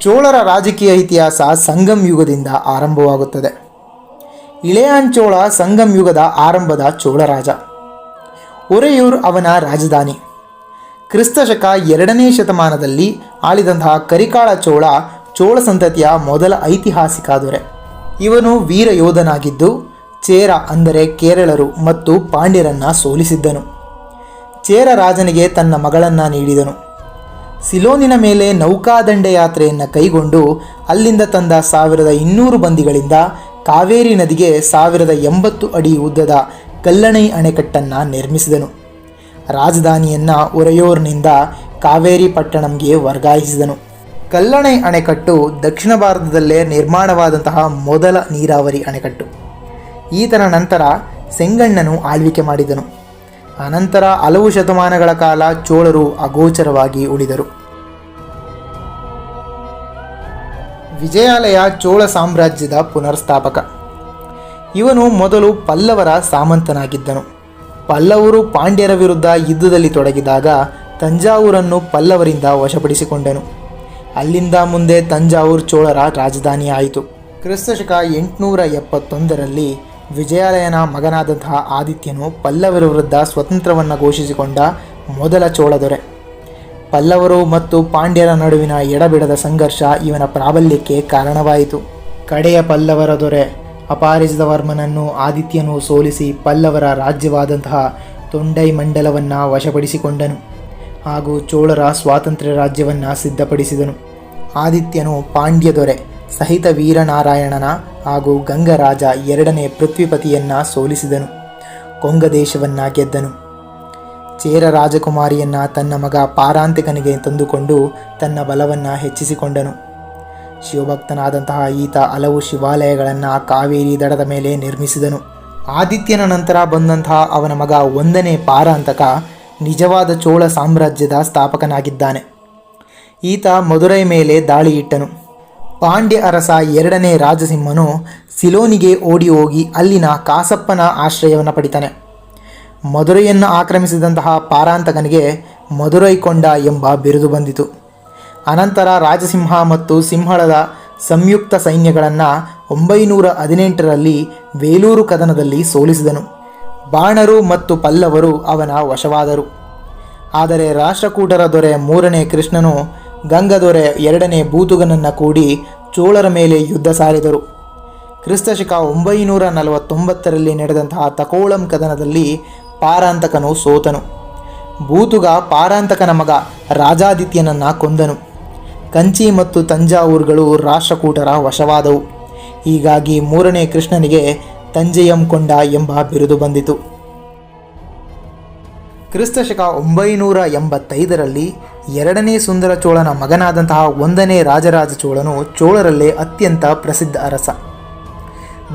ಚೋಳರ ರಾಜಕೀಯ ಇತಿಹಾಸ ಸಂಗಮ್ ಯುಗದಿಂದ ಆರಂಭವಾಗುತ್ತದೆ. ಇಳೆಯಾನ್ ಚೋಳ ಸಂಗಮ್ ಯುಗದ ಆರಂಭದ ಚೋಳ ರಾಜ. ಒರೆಯೂರ್ ಅವನ ರಾಜಧಾನಿ. ಕ್ರಿಸ್ತಶಕ ಎರಡನೇ ಶತಮಾನದಲ್ಲಿ ಆಳಿದಂತಹ ಕರಿಕಾಳ ಚೋಳ ಚೋಳ ಸಂತತಿಯ ಮೊದಲ ಐತಿಹಾಸಿಕ ದೊರೆ. ಇವನು ವೀರ ಯೋಧನಾಗಿದ್ದು, ಚೇರ ಅಂದರೆ ಕೇರಳರು ಮತ್ತು ಪಾಂಡ್ಯರನ್ನು ಸೋಲಿಸಿದ್ದನು. ಚೇರ ರಾಜನಿಗೆ ತನ್ನ ಮಗಳನ್ನು ನೀಡಿದನು. ಸಿಲೋನಿನ ಮೇಲೆ ನೌಕಾದಂಡೆ ಯಾತ್ರೆಯನ್ನು ಕೈಗೊಂಡು ಅಲ್ಲಿಂದ ತಂದ ಸಾವಿರದ ಇನ್ನೂರು ಬಂದಿಗಳಿಂದ ಕಾವೇರಿ ನದಿಗೆ ಸಾವಿರದ ಎಂಬತ್ತು ಅಡಿ ಉದ್ದದ ಕಲ್ಲಣೈ ಅಣೆಕಟ್ಟನ್ನು ನಿರ್ಮಿಸಿದನು. ರಾಜಧಾನಿಯನ್ನು ಒರೆಯೋರ್ನಿಂದ ಕಾವೇರಿ ಪಟ್ಟಣಂಗೆ ವರ್ಗಾಯಿಸಿದನು. ಕಲ್ಲಣೈ ಅಣೆಕಟ್ಟು ದಕ್ಷಿಣ ಭಾರತದಲ್ಲೇ ನಿರ್ಮಾಣವಾದಂತಹ ಮೊದಲ ನೀರಾವರಿ ಅಣೆಕಟ್ಟು. ಈತನ ನಂತರ ಸೆಂಗಣ್ಣನು ಆಳ್ವಿಕೆ ಮಾಡಿದನು. ಅನಂತರ ಹಲವು ಶತಮಾನಗಳ ಕಾಲ ಚೋಳರು ಅಗೋಚರವಾಗಿ ಉಳಿದರು. ವಿಜಯಾಲಯ ಚೋಳ ಸಾಮ್ರಾಜ್ಯದ ಪುನರ್ಸ್ಥಾಪಕ. ಇವನು ಮೊದಲು ಪಲ್ಲವರ ಸಾಮಂತನಾಗಿದ್ದನು. ಪಲ್ಲವರು ಪಾಂಡ್ಯರ ವಿರುದ್ಧ ಯುದ್ಧದಲ್ಲಿ ತೊಡಗಿದಾಗ ತಂಜಾವೂರನ್ನು ಪಲ್ಲವರಿಂದ ವಶಪಡಿಸಿಕೊಂಡನು. ಅಲ್ಲಿಂದ ಮುಂದೆ ತಂಜಾವೂರು ಚೋಳರ ರಾಜಧಾನಿಯಾಯಿತು. ಕ್ರಿಸ್ತಶಕ ಎಂಟುನೂರ ಎಪ್ಪತ್ತೊಂದರಲ್ಲಿ ವಿಜಯಾಲಯನ ಮಗನಾದಂತಹ ಆದಿತ್ಯನು ಪಲ್ಲವರ ವಿರುದ್ಧ ಸ್ವತಂತ್ರವನ್ನು ಘೋಷಿಸಿಕೊಂಡ ಮೊದಲ ಚೋಳ ದೊರೆ. ಪಲ್ಲವರು ಮತ್ತು ಪಾಂಡ್ಯರ ನಡುವಿನ ಎಡಬಿಡದ ಸಂಘರ್ಷ ಇವನ ಪ್ರಾಬಲ್ಯಕ್ಕೆ ಕಾರಣವಾಯಿತು. ಕಡೆಯ ಪಲ್ಲವರ ದೊರೆ ಅಪಾರಿಜಿತವರ್ಮನನ್ನು ಆದಿತ್ಯನು ಸೋಲಿಸಿ ಪಲ್ಲವರ ರಾಜ್ಯವಾದಂತಹ ತೊಂಡೈ ಮಂಡಲವನ್ನು ವಶಪಡಿಸಿಕೊಂಡನು ಹಾಗೂ ಚೋಳರ ಸ್ವಾತಂತ್ರ್ಯ ರಾಜ್ಯವನ್ನು ಸಿದ್ಧಪಡಿಸಿದನು. ಆದಿತ್ಯನು ಪಾಂಡ್ಯ ದೊರೆ. ಸಹಿತ ವೀರನಾರಾಯಣನ ಹಾಗೂ ಗಂಗರಾಜ ಎರಡನೇ ಪೃಥ್ವಿಪತಿಯನ್ನ ಸೋಲಿಸಿದನು. ಕೊಂಗ ದೇಶವನ್ನ ಗೆದ್ದನು. ಚೇರ ರಾಜಕುಮಾರಿಯನ್ನ ತನ್ನ ಮಗ ಪಾರಾಂತಿಕನಿಗೆ ತಂದುಕೊಂಡು ತನ್ನ ಬಲವನ್ನು ಹೆಚ್ಚಿಸಿಕೊಂಡನು. ಶಿವಭಕ್ತನಾದಂತಹ ಈತ ಹಲವು ಶಿವಾಲಯಗಳನ್ನು ಕಾವೇರಿ ದಡದ ಮೇಲೆ ನಿರ್ಮಿಸಿದನು. ಆದಿತ್ಯನ ನಂತರ ಬಂದಂತಹ ಅವನ ಮಗ ಒಂದನೇ ಪಾರಾಂತಕ ನಿಜವಾದ ಚೋಳ ಸಾಮ್ರಾಜ್ಯದ ಸ್ಥಾಪಕನಾಗಿದ್ದಾನೆ. ಈತ ಮಧುರೈ ಮೇಲೆ ದಾಳಿ ಇಟ್ಟನು. ಪಾಂಡ್ಯ ಅರಸ ಎರಡನೇ ರಾಜಸಿಂಹನು ಸಿಲೋನಿಗೆ ಓಡಿ ಹೋಗಿ ಅಲ್ಲಿನ ಕಾಸಪ್ಪನ ಆಶ್ರಯವನ್ನು ಪಡಿತಾನೆ. ಮಧುರೈಯನ್ನು ಆಕ್ರಮಿಸಿದಂತಹ ಪಾರಾಂತಕನಿಗೆ ಮಧುರೈಕೊಂಡ ಎಂಬ ಬಿರುದು ಬಂದಿತು. ಅನಂತರ ರಾಜಸಿಂಹ ಮತ್ತು ಸಿಂಹಳದ ಸಂಯುಕ್ತ ಸೈನ್ಯಗಳನ್ನು ಒಂಬೈನೂರ ಹದಿನೆಂಟರಲ್ಲಿ ವೇಲೂರು ಕದನದಲ್ಲಿ ಸೋಲಿಸಿದನು. ಬಾಣರು ಮತ್ತು ಪಲ್ಲವರು ಅವನ ವಶವಾದರು. ಆದರೆ ರಾಷ್ಟ್ರಕೂಟರ ದೊರೆ ಮೂರನೇ ಕೃಷ್ಣನು ಗಂಗದೊರೆ ಎರಡನೇ ಬೂತುಗನನ್ನು ಕೂಡಿ ಚೋಳರ ಮೇಲೆ ಯುದ್ಧ ಸಾರಿದರು. ಕ್ರಿಸ್ತಶಕ ಒಂಬೈನೂರ ನಲವತ್ತೊಂಬತ್ತರಲ್ಲಿ ನಡೆದಂತಹ ತಕೋಳಂ ಕದನದಲ್ಲಿ ಪಾರಾಂತಕನು ಸೋತನು. ಬೂತುಗ ಪಾರಾಂತಕನ ಮಗ ರಾಜಾದಿತ್ಯನನ್ನು ಕೊಂದನು. ಕಂಚಿ ಮತ್ತು ತಂಜಾವೂರುಗಳು ರಾಷ್ಟ್ರಕೂಟರ ವಶವಾದವು. ಹೀಗಾಗಿ ಮೂರನೇ ಕೃಷ್ಣನಿಗೆ ತಂಜಯಂ ಕೊಂಡ ಎಂಬ ಬಿರುದು ಬಂದಿತು. ಕ್ರಿಸ್ತಶಕ ಒಂಬೈನೂರ ಎಂಬತ್ತೈದರಲ್ಲಿ ಎರಡನೇ ಸುಂದರ ಚೋಳನ ಮಗನಾದಂತಹ ಒಂದನೇ ರಾಜರಾಜ ಚೋಳನು ಚೋಳರಲ್ಲೇ ಅತ್ಯಂತ ಪ್ರಸಿದ್ಧ ಅರಸ.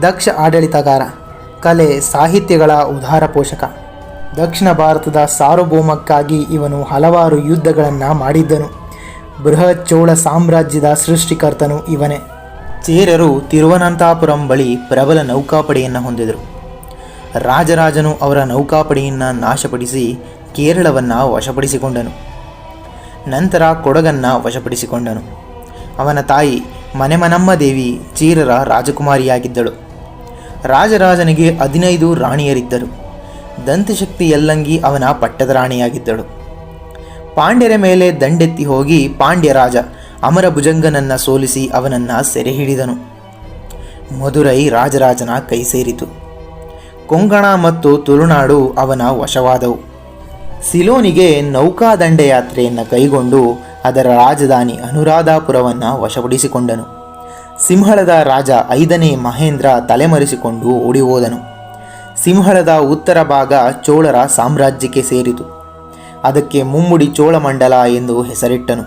ದಕ್ಷ ಆಡಳಿತಗಾರ, ಕಲೆ, ಸಾಹಿತ್ಯಗಳ ಉದಾರ ಪೋಷಕ. ದಕ್ಷಿಣ ಭಾರತದ ಸಾರ್ವಭೌಮಕ್ಕಾಗಿ ಇವನು ಹಲವಾರು ಯುದ್ಧಗಳನ್ನು ಮಾಡಿದ್ದನು. ಬೃಹತ್ ಚೋಳ ಸಾಮ್ರಾಜ್ಯದ ಸೃಷ್ಟಿಕರ್ತನು ಇವನೇ. ಚೇರರು ತಿರುವನಂತಪುರಂ ಬಳಿ ಪ್ರಬಲ ನೌಕಾಪಡೆಯನ್ನು ಹೊಂದಿದರು. ರಾಜರಾಜನು ಅವರ ನೌಕಾಪಡೆಯನ್ನು ನಾಶಪಡಿಸಿ ಕೇರಳವನ್ನು ವಶಪಡಿಸಿಕೊಂಡನು. ನಂತರ ಕೊಡಗನ್ನು ವಶಪಡಿಸಿಕೊಂಡನು. ಅವನ ತಾಯಿ ಮನೆಮನಮ್ಮ ದೇವಿ ಚೀರರ ರಾಜಕುಮಾರಿಯಾಗಿದ್ದಳು. ರಾಜರಾಜನಿಗೆ ಹದಿನೈದು ರಾಣಿಯರಿದ್ದರು. ದಂತಶಕ್ತಿ ಯಲ್ಲಂಗಿ ಅವನ ಪಟ್ಟದ ರಾಣಿಯಾಗಿದ್ದಳು. ಪಾಂಡ್ಯರ ಮೇಲೆ ದಂಡೆತ್ತಿ ಹೋಗಿ ಪಾಂಡ್ಯ ರಾಜ ಅಮರ ಭುಜಂಗನನ್ನ ಸೋಲಿಸಿ ಅವನನ್ನ ಸೆರೆ ಹಿಡಿದನು ಮಧುರೈ ರಾಜರಾಜನ ಕೈ ಸೇರಿತು ಕೊಂಕಣ ಮತ್ತು ತುಳುನಾಡು ಅವನ ವಶವಾದವು. ಸಿಲೋನಿಗೆ ನೌಕಾ ದಂಡಯಾತ್ರೆಯನ್ನು ಕೈಗೊಂಡು ಅದರ ರಾಜಧಾನಿ ಅನುರಾಧಾಪುರವನ್ನು ವಶಪಡಿಸಿಕೊಂಡನು. ಸಿಂಹಳದ ರಾಜ ಐದನೇ ಮಹೇಂದ್ರ ತಲೆಮರೆಸಿಕೊಂಡು ಓಡಿ ಹೋದನು ಸಿಂಹಳದ ಉತ್ತರ ಭಾಗ ಚೋಳರ ಸಾಮ್ರಾಜ್ಯಕ್ಕೆ ಸೇರಿತು. ಅದಕ್ಕೆ ಮುಮ್ಮುಡಿ ಚೋಳಮಂಡಲ ಎಂದು ಹೆಸರಿಟ್ಟನು.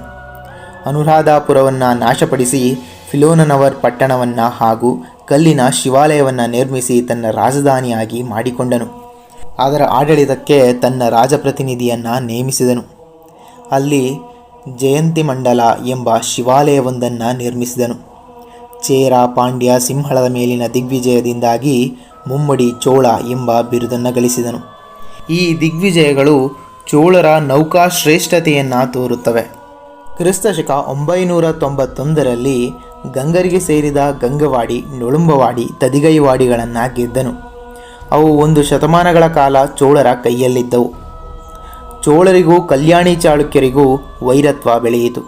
ಅನುರಾಧಾಪುರವನ್ನು ನಾಶಪಡಿಸಿ ಫಿಲೋನನವರ್ ಪಟ್ಟಣವನ್ನು ಹಾಗೂ ಕಲ್ಲಿನ ಶಿವಾಲಯವನ್ನು ನಿರ್ಮಿಸಿ ತನ್ನ ರಾಜಧಾನಿಯಾಗಿ ಮಾಡಿಕೊಂಡನು. ಅದರ ಆಡಳಿತಕ್ಕೆ ತನ್ನ ರಾಜಪ್ರತಿನಿಧಿಯನ್ನು ನೇಮಿಸಿದನು. ಅಲ್ಲಿ ಜಯಂತಿ ಮಂಡಲ ಎಂಬ ಶಿವಾಲಯವೊಂದನ್ನು ನಿರ್ಮಿಸಿದನು. ಚೇರ ಪಾಂಡ್ಯ ಸಿಂಹಳದ ಮೇಲಿನ ದಿಗ್ವಿಜಯದಿಂದಾಗಿ ಮುಮ್ಮಡಿ ಚೋಳ ಎಂಬ ಬಿರುದನ್ನು ಗಳಿಸಿದನು. ಈ ದಿಗ್ವಿಜಯಗಳು ಚೋಳರ ನೌಕಾ ಶ್ರೇಷ್ಠತೆಯನ್ನು ತೋರುತ್ತವೆ. ಕ್ರಿಸ್ತಶಕ ಒಂಬೈನೂರ ತೊಂಬತ್ತೊಂದರಲ್ಲಿ ಗಂಗರಿಗೆ ಸೇರಿದ ಗಂಗವಾಡಿ, ನೊಳುಂಬವಾಡಿ, ತದಿಗೈವಾಡಿಗಳನ್ನು ಗೆದ್ದನು. ಅವು ಒಂದು ಶತಮಾನಗಳ ಕಾಲ ಚೋಳರ ಕೈಯಲ್ಲಿದ್ದವು. ಚೋಳರಿಗೂ ಕಲ್ಯಾಣಿ ಚಾಳುಕ್ಯರಿಗೂ ವೈರತ್ವ ಬೆಳೆಯಿತು.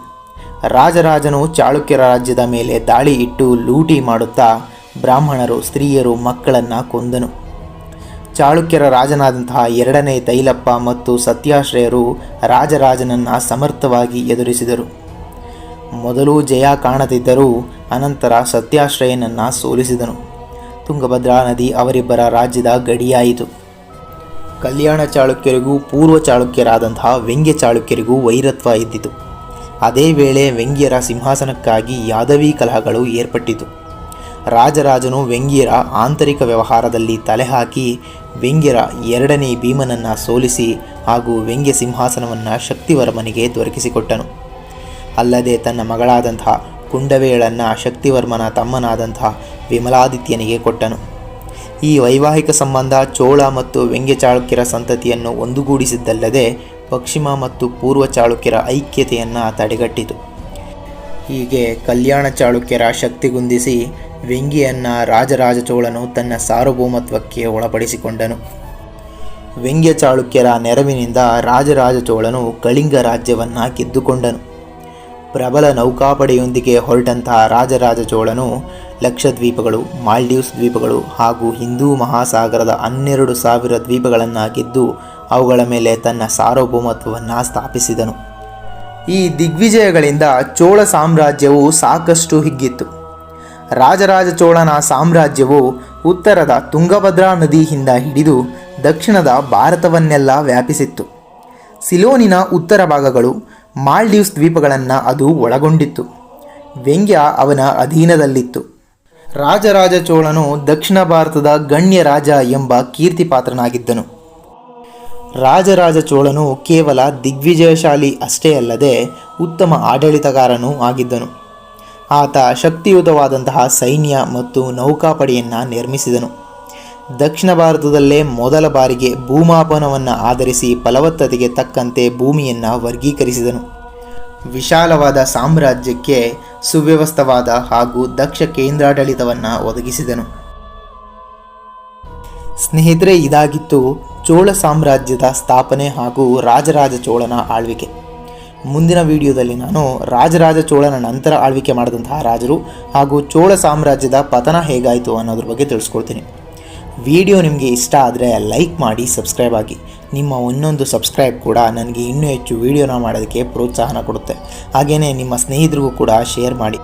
ರಾಜರಾಜನು ಚಾಳುಕ್ಯರ ರಾಜ್ಯದ ಮೇಲೆ ದಾಳಿ ಇಟ್ಟು ಲೂಟಿ ಮಾಡುತ್ತಾ ಬ್ರಾಹ್ಮಣರು, ಸ್ತ್ರೀಯರು ಮಕ್ಕಳನ್ನು ಕೊಂದನು. ಚಾಳುಕ್ಯರ ರಾಜನಾದಂತಹ ಎರಡನೇ ತೈಲಪ್ಪ ಮತ್ತು ಸತ್ಯಾಶ್ರಯರು ರಾಜರಾಜನನ್ನು ಸಮರ್ಥವಾಗಿ ಎದುರಿಸಿದರು. ಮೊದಲು ಜಯ ಕಾಣದಿದ್ದರೂ ಅನಂತರ ಸತ್ಯಾಶ್ರಯನನ್ನು ಸೋಲಿಸಿದನು. ತುಂಗಭದ್ರಾ ನದಿ ಅವರಿಬ್ಬರ ರಾಜ್ಯದ ಗಡಿಯಾಯಿತು. ಕಲ್ಯಾಣ ಚಾಳುಕ್ಯರಿಗೂ ಪೂರ್ವ ಚಾಳುಕ್ಯರಾದಂತಹ ವ್ಯಂಗ್ಯ ಚಾಳುಕ್ಯರಿಗೂ ವೈರತ್ವ ಇದ್ದಿತು ಅದೇ ವೇಳೆ ವ್ಯಂಗ್ಯರ ಸಿಂಹಾಸನಕ್ಕಾಗಿ ಯಾದವಿ ಕಲಹಗಳು ಏರ್ಪಟ್ಟಿತು. ರಾಜರಾಜನು ವ್ಯಂಗ್ಯರ ಆಂತರಿಕ ವ್ಯವಹಾರದಲ್ಲಿ ತಲೆಹಾಕಿ ವ್ಯಂಗ್ಯರ ಎರಡನೇ ಭೀಮನನ್ನು ಸೋಲಿಸಿ ಹಾಗೂ ವ್ಯಂಗ್ಯ ಸಿಂಹಾಸನವನ್ನು ಶಕ್ತಿವರ್ಮನಿಗೆ ದೊರಕಿಸಿಕೊಟ್ಟನು. ಅಲ್ಲದೆ ತನ್ನ ಮಗಳಾದಂತಹ ಕುಂಡವೇಳನ್ನು ಶಕ್ತಿವರ್ಮನ ತಮ್ಮನಾದಂತಹ ವಿಮಲಾದಿತ್ಯನಿಗೆ ಕೊಟ್ಟನು. ಈ ವೈವಾಹಿಕ ಸಂಬಂಧ ಚೋಳ ಮತ್ತು ವ್ಯಂಗ್ಯ ಚಾಳುಕ್ಯರ ಸಂತತಿಯನ್ನು ಒಂದುಗೂಡಿಸಿದ್ದಲ್ಲದೆ ಪಶ್ಚಿಮ ಮತ್ತು ಪೂರ್ವ ಚಾಳುಕ್ಯರ ಐಕ್ಯತೆಯನ್ನು ತಡೆಗಟ್ಟಿತು. ಹೀಗೆ ಕಲ್ಯಾಣ ಚಾಳುಕ್ಯರ ಶಕ್ತಿಗುಂದಿಸಿ ವ್ಯಂಗ್ಯನ್ನ ರಾಜರಾಜ ಚೋಳನು ತನ್ನ ಸಾರ್ವಭೌಮತ್ವಕ್ಕೆ ಒಳಪಡಿಸಿಕೊಂಡನು. ವ್ಯಂಗ್ಯ ಚಾಳುಕ್ಯರ ನೆರವಿನಿಂದ ರಾಜರಾಜ ಚೋಳನು ಕಳಿಂಗ ರಾಜ್ಯವನ್ನು ಗೆದ್ದುಕೊಂಡನು. ಪ್ರಬಲ ನೌಕಾಪಡೆಯೊಂದಿಗೆ ಹೊರಟಂತಹ ರಾಜರಾಜ ಚೋಳನು ಲಕ್ಷದ್ವೀಪಗಳು, ಮಾಲ್ಡೀವ್ಸ್ ದ್ವೀಪಗಳು ಹಾಗೂ ಹಿಂದೂ ಮಹಾಸಾಗರದ ಹನ್ನೆರಡು ಸಾವಿರ ದ್ವೀಪಗಳನ್ನು ಗೆದ್ದು ಅವುಗಳ ಮೇಲೆ ತನ್ನ ಸಾರ್ವಭೌಮತ್ವವನ್ನು ಸ್ಥಾಪಿಸಿದನು. ಈ ದಿಗ್ವಿಜಯಗಳಿಂದ ಚೋಳ ಸಾಮ್ರಾಜ್ಯವು ಸಾಕಷ್ಟು ಹಿಗ್ಗಿತ್ತು. ರಾಜರಾಜ ಚೋಳನ ಸಾಮ್ರಾಜ್ಯವು ಉತ್ತರದ ತುಂಗಭದ್ರಾ ನದಿಯಿಂದ ಹಿಡಿದು ದಕ್ಷಿಣದ ಭಾರತವನ್ನೆಲ್ಲ ವ್ಯಾಪಿಸಿತ್ತು. ಸಿಲೋನಿನ ಉತ್ತರ ಭಾಗಗಳು ಮಾಲ್ಡೀವ್ಸ್ ದ್ವೀಪಗಳನ್ನು ಅದು ಒಳಗೊಂಡಿತ್ತು. ವ್ಯಂಗ್ಯ ಅವನ ಅಧೀನದಲ್ಲಿತ್ತು. ರಾಜರಾಜ ಚೋಳನು ದಕ್ಷಿಣ ಭಾರತದ ಗಣ್ಯ ರಾಜ ಎಂಬ ಕೀರ್ತಿಪಾತ್ರನಾಗಿದ್ದನು ರಾಜರಾಜ ಚೋಳನು ಕೇವಲ ದಿಗ್ವಿಜಯಶಾಲಿ ಅಷ್ಟೇ ಅಲ್ಲದೆ ಉತ್ತಮ ಆಡಳಿತಗಾರನೂ ಆಗಿದ್ದನು. ಆತ ಶಕ್ತಿಯುತವಾದಂತಹ ಸೈನ್ಯ ಮತ್ತು ನೌಕಾಪಡೆಯನ್ನು ನಿರ್ಮಿಸಿದನು. ದಕ್ಷಿಣ ಭಾರತದಲ್ಲೇ ಮೊದಲ ಬಾರಿಗೆ ಭೂಮಾಪನವನ್ನು ಆಧರಿಸಿ ಫಲವತ್ತತೆಗೆ ತಕ್ಕಂತೆ ಭೂಮಿಯನ್ನು ವರ್ಗೀಕರಿಸಿದನು. ವಿಶಾಲವಾದ ಸಾಮ್ರಾಜ್ಯಕ್ಕೆ ಸುವ್ಯವಸ್ಥವಾದ ಹಾಗೂ ದಕ್ಷ ಕೇಂದ್ರಾಡಳಿತವನ್ನು ಒದಗಿಸಿದನು. ಸ್ನೇಹಿತರೆ, ಇದಾಗಿತ್ತು ಚೋಳ ಸಾಮ್ರಾಜ್ಯದ ಸ್ಥಾಪನೆ ಹಾಗೂ ರಾಜರಾಜ ಚೋಳನ ಆಳ್ವಿಕೆ. ಮುಂದಿನ ವಿಡಿಯೋದಲ್ಲಿ ನಾನು ರಾಜರಾಜ ಚೋಳನ ನಂತರ ಆಳ್ವಿಕೆ ಮಾಡಿದಂತಹ ರಾಜರು ಹಾಗೂ ಚೋಳ ಸಾಮ್ರಾಜ್ಯದ ಪತನ ಹೇಗಾಯಿತು ಅನ್ನೋದ್ರ ಬಗ್ಗೆ ತಿಳಿಸ್ಕೊಡ್ತೀನಿ. ವಿಡಿಯೋ ನಿಮಗೆ ಇಷ್ಟ ಆದರೆ ಲೈಕ್ ಮಾಡಿ, ಸಬ್ಸ್ಕ್ರೈಬ್ ಆಗಿ. ನಿಮ್ಮ ಒಂದೊಂದು ಸಬ್ಸ್ಕ್ರೈಬ್ ಕೂಡ ನನಗೆ ಇನ್ನೂ ಹೆಚ್ಚು ವಿಡಿಯೋನ ಮಾಡೋದಕ್ಕೆ ಪ್ರೋತ್ಸಾಹನ ಕೊಡುತ್ತೆ. ಹಾಗೆಯೇ ನಿಮ್ಮ ಸ್ನೇಹಿತರಿಗೂ ಕೂಡ ಶೇರ್ ಮಾಡಿ.